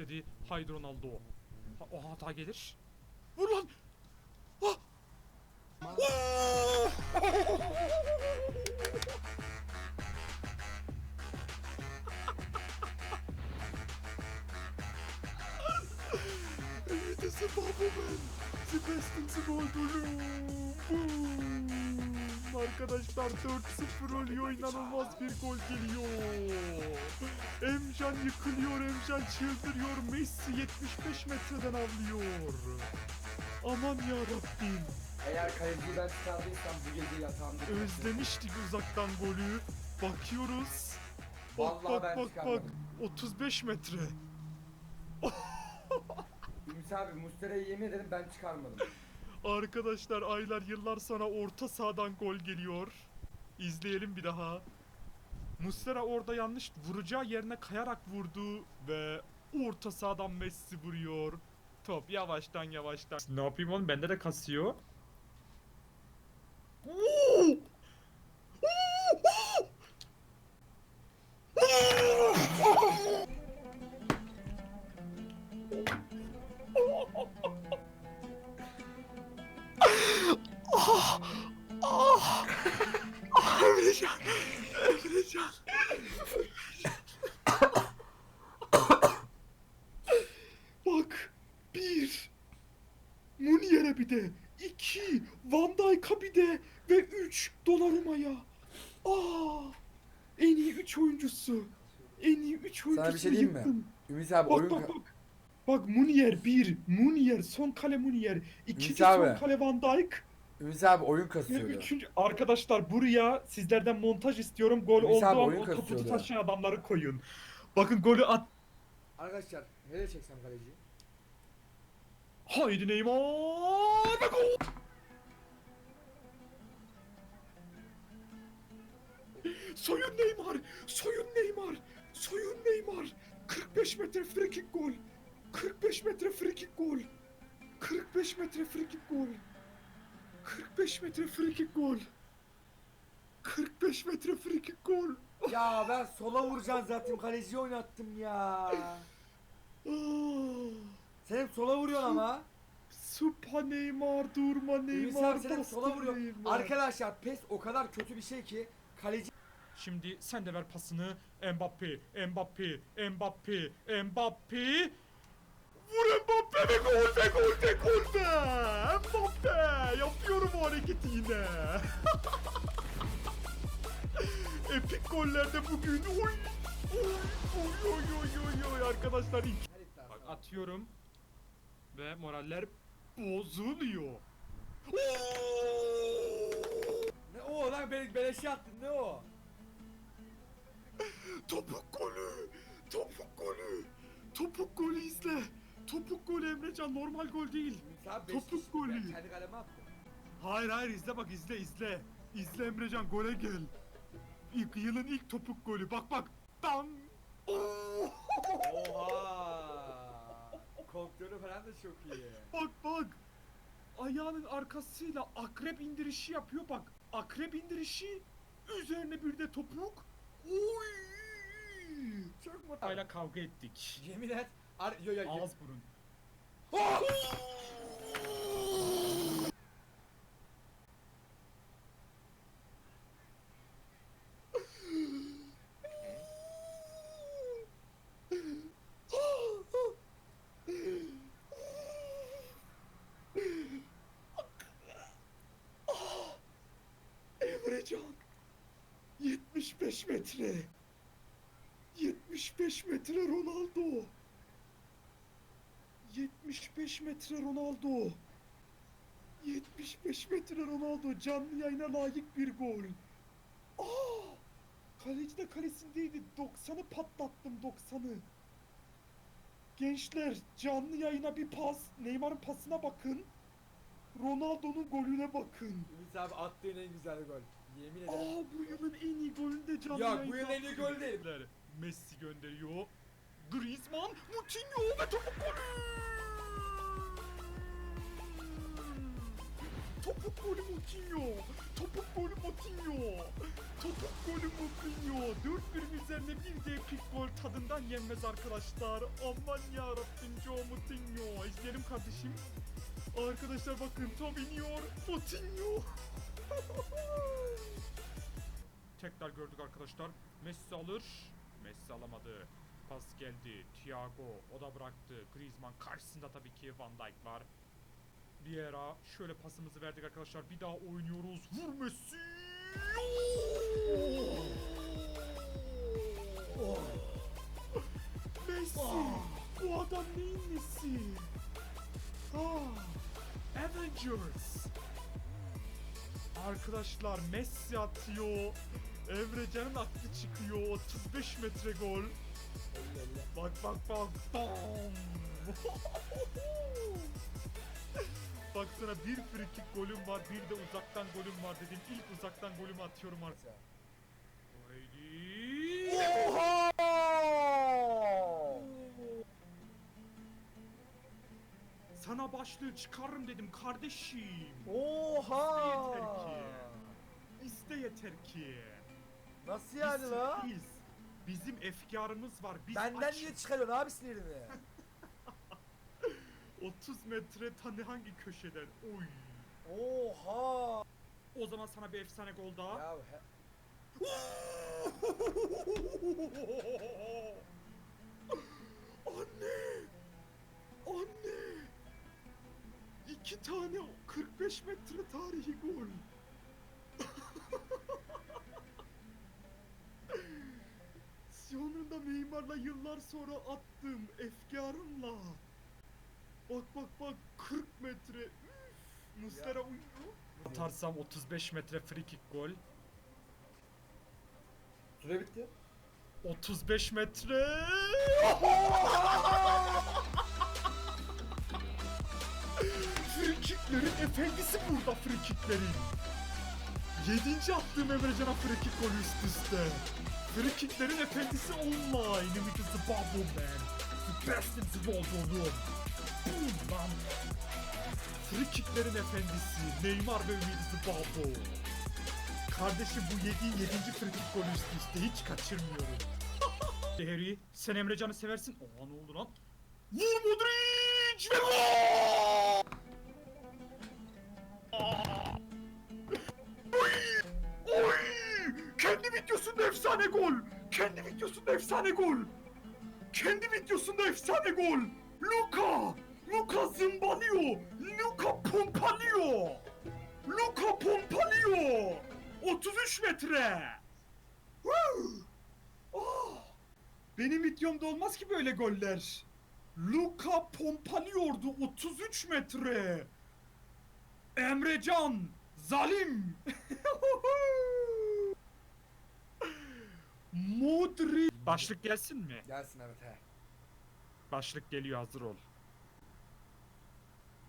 istedi. Haydi Ronaldo. Ha, o hata gelir. Vur lan. Ah! It is a bubble man. The best in the world. Arkadaşlar 4-0 oluyor. inanılmaz bir gol geliyor. Emcan yıkılıyor. Emcan çıldırıyor. Messi 75 metreden avlıyor. Aman ya Rabbim. Eğer kaleciyi ben çıkardıysam bu gece yatağımda. Özlemiştik uzaktan golü. Bakıyoruz. Bak Vallahi bak ben bak bak. çıkarmadım. 35 metre. Ümit abi Mustera'yı yemin ederim ben çıkarmadım. Arkadaşlar aylar yıllar sonra orta sahadan gol geliyor. İzleyelim bir daha. Muslera orada yanlış vuracağı yerine kayarak vurdu ve orta sahadan Messi vuruyor. Top yavaştan yavaştan. Ne yapayım oğlum bende de kasıyor. Oo! Emrecan! Emrecan! Bak! Bir! Munier'e bir de! iki! Van Dijk'a bir de! Ve üç! Donnarumma'ya! Aa! En iyi üç oyuncusu! En iyi üç oyuncusu Sana bir şey diyeyim mi? Ümit abi Bak oyun... bak bak! Bak Munier bir, Munier son kale Munier, ikinci son abi. kale Van Dijk, Ümit abi oyun ve kasıyordu. üçüncü arkadaşlar buraya sizlerden montaj istiyorum. Gol Ümit olduğu abi an oyun o topu kasıyordu. taşıyan adamları koyun. Bakın golü at. Arkadaşlar hele çeksem kaleciyi. Haydi Neymar ve gol. Soyun Neymar, soyun Neymar, soyun Neymar. 45 metre free kick gol. 45 metre free kick gol. 45 metre free kick gol. 45 metre free kick gol. 45 metre free kick gol. ya ben sola vuracağım zaten kaleciyi oynattım ya. Ah. Sen hep sola vuruyorsun ama. Süpa Neymar durma Ümit Neymar abi sen hep bastır sola vuruyorsun. Neymar. Arkadaşlar pes o kadar kötü bir şey ki kaleci Şimdi sen de ver pasını Mbappe, Mbappe, Mbappe, Mbappe. Vur Mbappe ve gol ve gol ve gol be! Hareketi yine. Epik gollerde bugün oy! Oy oy oy oy oy oy arkadaşlar ilk Bak atıyorum ve moraller bozuluyor. Ne o lan be beleşe attın ne o? Topuk golü! Topuk golü! Topuk golü izle! Topuk golü Emrecan normal gol değil. Beş Topuk kişi- golü. Kendi kaleme attım. Hayır hayır izle bak izle izle. İzle Emrecan gole gel. İlk yılın ilk topuk golü bak bak. Dan. Oo! Oha! Kontrolü falan da çok iyi. Bak bak. Ayağının arkasıyla akrep indirişi yapıyor bak. Akrep indirişi üzerine bir de topuk. Oy! Çok mutlu. Ayla kavga ettik. Yemin et. Ar yo yo yo. Ağız burun. Emrecan 75 metre 75 metre Ronaldo 75 metre Ronaldo 75 metre Ronaldo canlı yayına layık bir gol. Aa! Kaleci de kalesindeydi. 90'ı patlattım 90'ı. Gençler canlı yayına bir pas. Neymar'ın pasına bakın. Ronaldo'nun golüne bakın. Ümit abi attığın en güzel gol. Yemin ederim. Aa bu yılın en iyi golünü de canlı Ya, bu yılın en iyi gol değil. Messi gönderiyor. Griezmann, Moutinho ve topuk golü. Topuk golü Moutinho. Topuk golü Moutinho. Topuk golü Moutinho. 4-1'in üzerine bir de epik gol tadından yenmez arkadaşlar. Aman ya Benim kardeşim. Arkadaşlar bakın top iniyor. Coutinho. Tekrar gördük arkadaşlar. Messi alır. Messi alamadı. Pas geldi. Thiago o da bıraktı. Griezmann karşısında tabii ki Van Dijk var. Vieira şöyle pasımızı verdik arkadaşlar. Bir daha oynuyoruz. Vur Messi. Messi. Bu adam neyin nesi? Ah, Avengers. Arkadaşlar Messi atıyor. Emrecan'ın aklı çıkıyor. 35 metre gol. Bak bak bak. Bam. Baksana bir free kick golüm var, bir de uzaktan golüm var dedim. İlk uzaktan golümü atıyorum artık. Haydi. Sana başlığı çıkarırım dedim kardeşim. Oha! Yeter ki. İste yeter ki. Nasıl yani Biz la? sürpriz. Bizim efkarımız var. Biz Benden aç. niye çıkarıyorsun abi sinirini? 30 metre tane hangi köşeden? Oy. Oha! O zaman sana bir efsane gol daha. Ya he- Tane 45 metre tarihi gol. Sonunda Neymar'la yıllar sonra attım efkarımla. Bak bak bak 40 metre. Üf, Muslera uyuyor. Atarsam 35 metre free kick gol. Süre bitti. 35 metre. Frikiklerin efendisi burada frikiklerin. Yedinci attığım Emrecan'a frikik golü üst üste. Frikiklerin efendisi online. İs the bubble man. The best in the world oğlum. Boom lan. Frikiklerin efendisi. Neymar ve Ümit the bubble. Kardeşim bu yediğin yedinci frikik golü üst üste hiç kaçırmıyorum. Harry sen Emrecan'ı seversin. Oha ne oldu lan? Vur Modric ve gol! Efsane gol! Kendi videosunda efsane gol! Kendi videosunda efsane gol! Luka! Luka zımbalıyor! Luka pompalıyor! Luka pompalıyor! 33 metre! Oh! Benim videomda olmaz ki böyle goller. Luka pompalıyordu 33 metre. Emrecan zalim. Modric. Başlık gelsin mi? Gelsin evet he. Başlık geliyor hazır ol.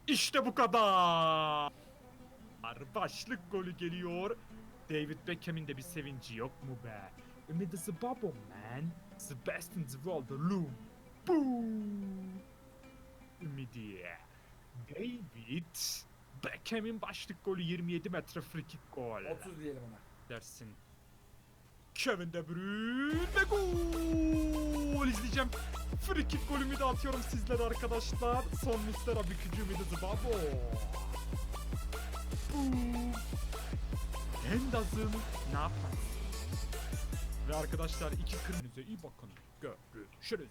İşte bu kadar. Başlık golü geliyor. David Beckham'in de bir sevinci yok mu be? Ümit is a bubble man. The best in the world loom. Boom. Ümidiye. David Beckham'in başlık golü 27 metre free kick gol. 30 diyelim ona. dersin. Kevin De Bruyne gol izleyeceğim. Free kick golümü de atıyorum sizlere arkadaşlar. Son Muslera bükücü Midiz'i babo. Hendaz'ın ne yapar? Ve arkadaşlar iki kırmızı iyi bakın. Görüşürüz.